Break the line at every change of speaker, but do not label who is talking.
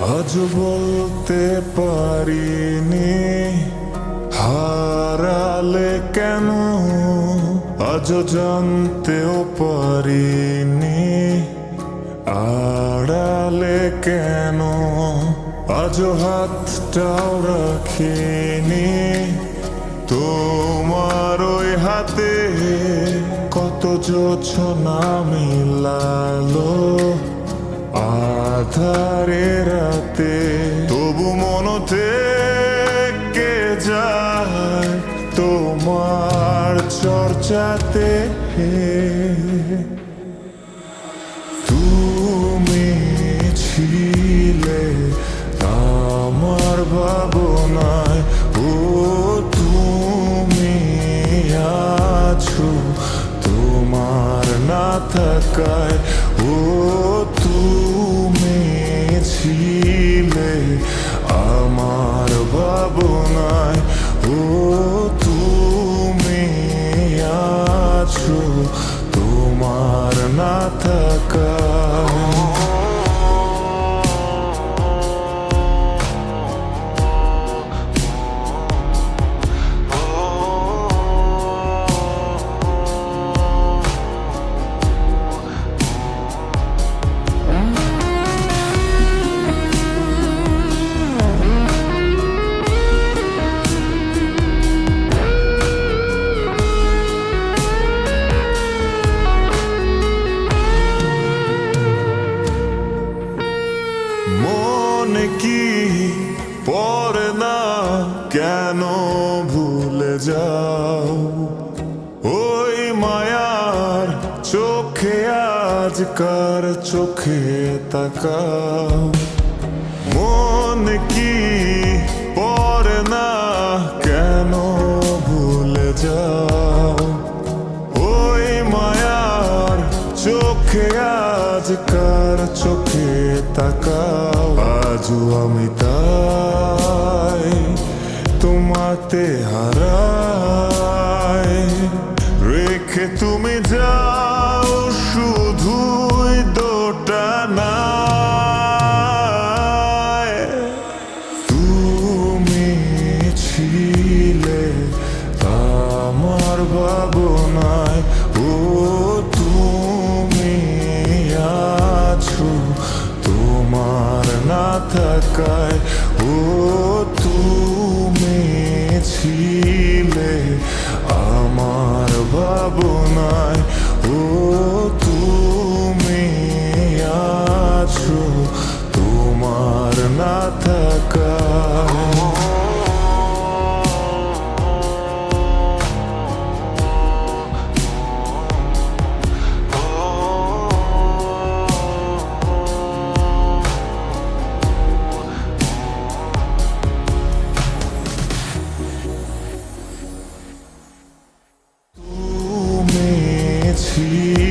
আজ বলতে পারিনি, হারালে কেন? আজ জানতেও পারিনি, আড়ালে কেন? আজ হাতটাও রাখিনি, তোমার ওই হাতে কত যোছনা মিলালো। আধারে রাতে তবু মনতে কে যায় তোমার চর্চাতে তুমি ছিলে আমার ভাবনায়, ও তুমি আছো তোমার না থাকায় কেন ভুলে যাও? ওই মায়ার চোখে আজ আজকার চোখে তাকাও? মন কি পড়ে না কেন ভুলে যাও? ওই মায়ার চোখে আজকার চোখে তাকাও? আজও আমি তাই হারাই রেখে তুমি যাও, শুধুই দোটা নায় তুমি ছিলে আমার ভাবনায়। ও তুমি আছো তোমার না থাকায়। ও তুমি ছিলে আমার ভাবনায়। ও তুমি আছো তোমার না থাকায়। তুমি ছিলে